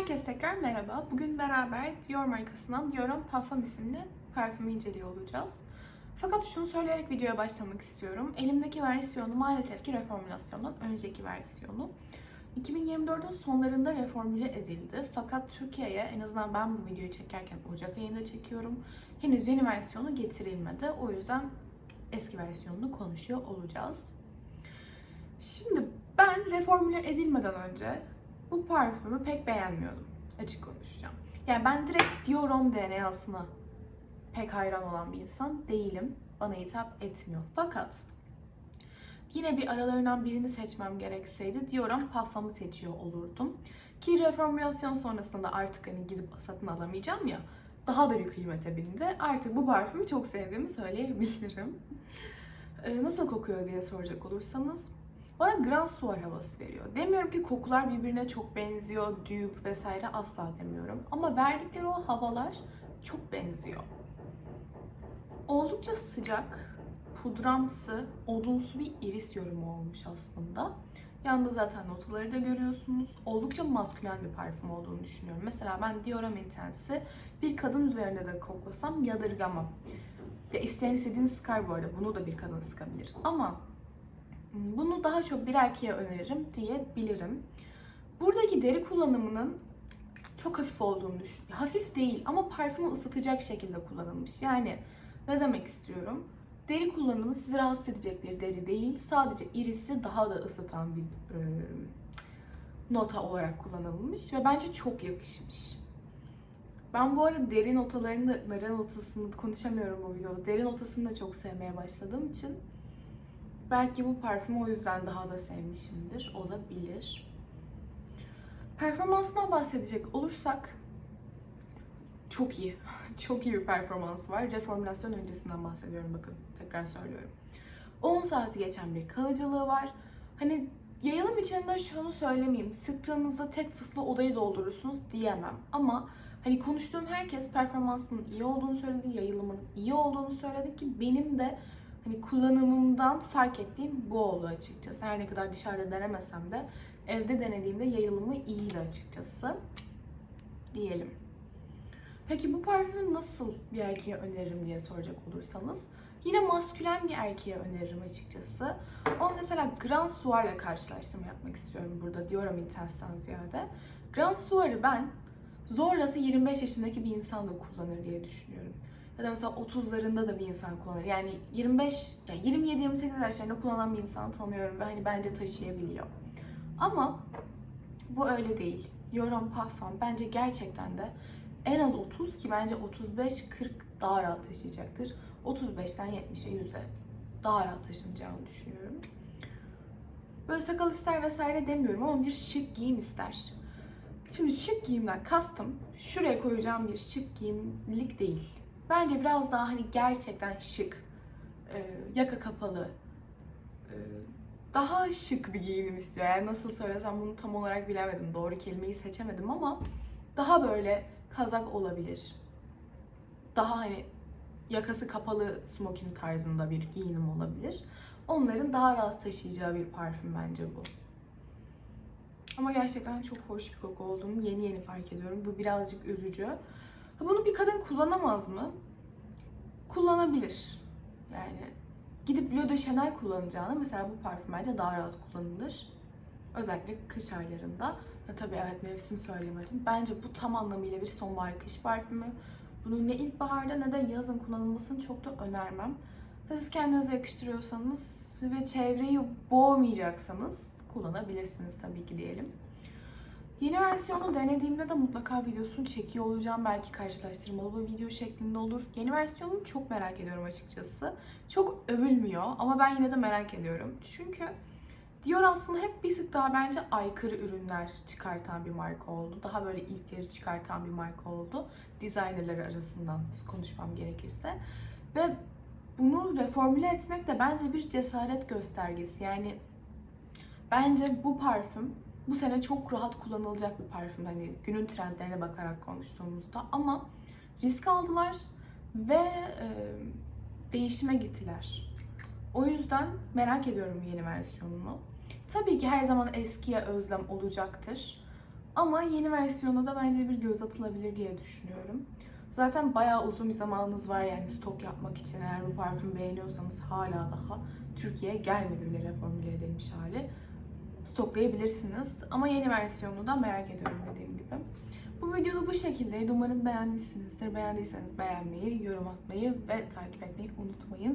Herkese tekrar merhaba. Bugün beraber Dior markasından Dior'un Parfum isimli parfümü inceliyor olacağız. Fakat şunu söyleyerek videoya başlamak istiyorum. Elimdeki versiyonu maalesef ki reformülasyondan önceki versiyonu. 2024'ün sonlarında reformüle edildi. Fakat Türkiye'ye en azından ben bu videoyu çekerken Ocak ayında çekiyorum. Henüz yeni versiyonu getirilmedi. O yüzden eski versiyonunu konuşuyor olacağız. Şimdi ben reformüle edilmeden önce bu parfümü pek beğenmiyordum. Açık konuşacağım. Yani ben direkt Dior Homme DNA'sına pek hayran olan bir insan değilim. Bana hitap etmiyor. Fakat yine bir aralarından birini seçmem gerekseydi Dior Homme Parfum'u seçiyor olurdum. Ki reformülasyon sonrasında da artık hani gidip satın alamayacağım ya daha da bir kıymete bindi. Artık bu parfümü çok sevdiğimi söyleyebilirim. Ee, nasıl kokuyor diye soracak olursanız bana Grand Soir havası veriyor. Demiyorum ki kokular birbirine çok benziyor, dupe vesaire asla demiyorum. Ama verdikleri o havalar çok benziyor. Oldukça sıcak, pudramsı, odunsu bir iris yorumu olmuş aslında. Yanında zaten notaları da görüyorsunuz. Oldukça maskülen bir parfüm olduğunu düşünüyorum. Mesela ben Dior Intense'i bir kadın üzerinde de koklasam yadırgamam. Ya isteyen istediğini sıkar bu arada. Bunu da bir kadın sıkabilir. Ama bunu daha çok bir erkeğe öneririm diyebilirim. Buradaki deri kullanımının çok hafif olduğunu düşünüyorum. Hafif değil ama parfümü ısıtacak şekilde kullanılmış. Yani ne demek istiyorum? Deri kullanımı sizi rahatsız edecek bir deri değil. Sadece irisi daha da ısıtan bir e, nota olarak kullanılmış ve bence çok yakışmış. Ben bu arada deri notalarını, deri notasını konuşamıyorum bu videoda. Deri notasını da çok sevmeye başladığım için belki bu parfümü o yüzden daha da sevmişimdir. Olabilir. Performansından bahsedecek olursak çok iyi. Çok iyi bir performansı var. Reformülasyon öncesinden bahsediyorum bakın. Tekrar söylüyorum. 10 saati geçen bir kalıcılığı var. Hani yayılım içinde şunu söylemeyeyim. Sıktığınızda tek fısla odayı doldurursunuz diyemem. Ama hani konuştuğum herkes performansının iyi olduğunu söyledi, yayılımının iyi olduğunu söyledi ki benim de hani kullanımımdan fark ettiğim bu oldu açıkçası. Her ne kadar dışarıda denemesem de evde denediğimde yayılımı iyiydi açıkçası. Diyelim. Peki bu parfümü nasıl bir erkeğe öneririm diye soracak olursanız yine maskülen bir erkeğe öneririm açıkçası. Ama mesela Grand Soir'la karşılaştırma yapmak istiyorum burada Homme Intense'den ziyade. Grand Soir'ı ben zorlası 25 yaşındaki bir insan da kullanır diye düşünüyorum. Ya da mesela 30'larında da bir insan kullanır. Yani 25, yani 27-28 yaşlarında kullanan bir insanı tanıyorum ve hani bence taşıyabiliyor. Ama bu öyle değil. Homme Parfum bence gerçekten de en az 30 ki bence 35-40 daha rahat taşıyacaktır. 35'ten 70'e 100'e daha rahat taşınacağını düşünüyorum. Böyle sakal ister vesaire demiyorum ama bir şık giyim ister. Şimdi şık giyimden kastım şuraya koyacağım bir şık giyimlik değil. Bence biraz daha hani gerçekten şık, e, yaka kapalı, e, daha şık bir giyinim istiyor. Yani nasıl söylesem bunu tam olarak bilemedim. Doğru kelimeyi seçemedim ama daha böyle kazak olabilir. Daha hani yakası kapalı smoking tarzında bir giyinim olabilir. Onların daha rahat taşıyacağı bir parfüm bence bu. Ama gerçekten çok hoş bir koku olduğunu yeni yeni fark ediyorum. Bu birazcık üzücü. Bunu bir kadın kullanamaz mı? Kullanabilir. Yani gidip L'Eau de Chanel kullanacağını mesela bu parfüm bence daha rahat kullanılır. Özellikle kış aylarında. Ya tabii evet mevsim söylemedim. Bence bu tam anlamıyla bir sonbahar kış parfümü. Bunu ne ilkbaharda ne de yazın kullanılmasını çok da önermem. Siz kendinize yakıştırıyorsanız ve çevreyi boğmayacaksanız kullanabilirsiniz tabii ki diyelim. Yeni versiyonu denediğimde de mutlaka videosunu çekiyor olacağım. Belki karşılaştırmalı bir video şeklinde olur. Yeni versiyonunu çok merak ediyorum açıkçası. Çok övülmüyor ama ben yine de merak ediyorum. Çünkü Dior aslında hep bir tık daha bence aykırı ürünler çıkartan bir marka oldu. Daha böyle ilkleri çıkartan bir marka oldu. Designerları arasından konuşmam gerekirse. Ve bunu reformüle etmek de bence bir cesaret göstergesi. Yani bence bu parfüm bu sene çok rahat kullanılacak bir parfüm. Hani günün trendlerine bakarak konuştuğumuzda ama risk aldılar ve e, değişime gittiler. O yüzden merak ediyorum yeni versiyonunu. Tabii ki her zaman eskiye özlem olacaktır. Ama yeni versiyona da bence bir göz atılabilir diye düşünüyorum. Zaten bayağı uzun bir zamanınız var yani stok yapmak için. Eğer bu parfüm beğeniyorsanız hala daha Türkiye'ye gelmedi bile reformüle edilmiş hali. Stoklayabilirsiniz. Ama yeni versiyonunu da merak ediyorum dediğim gibi. Bu videoda bu şekildeydi. Umarım beğenmişsinizdir. Beğendiyseniz beğenmeyi, yorum atmayı ve takip etmeyi unutmayın.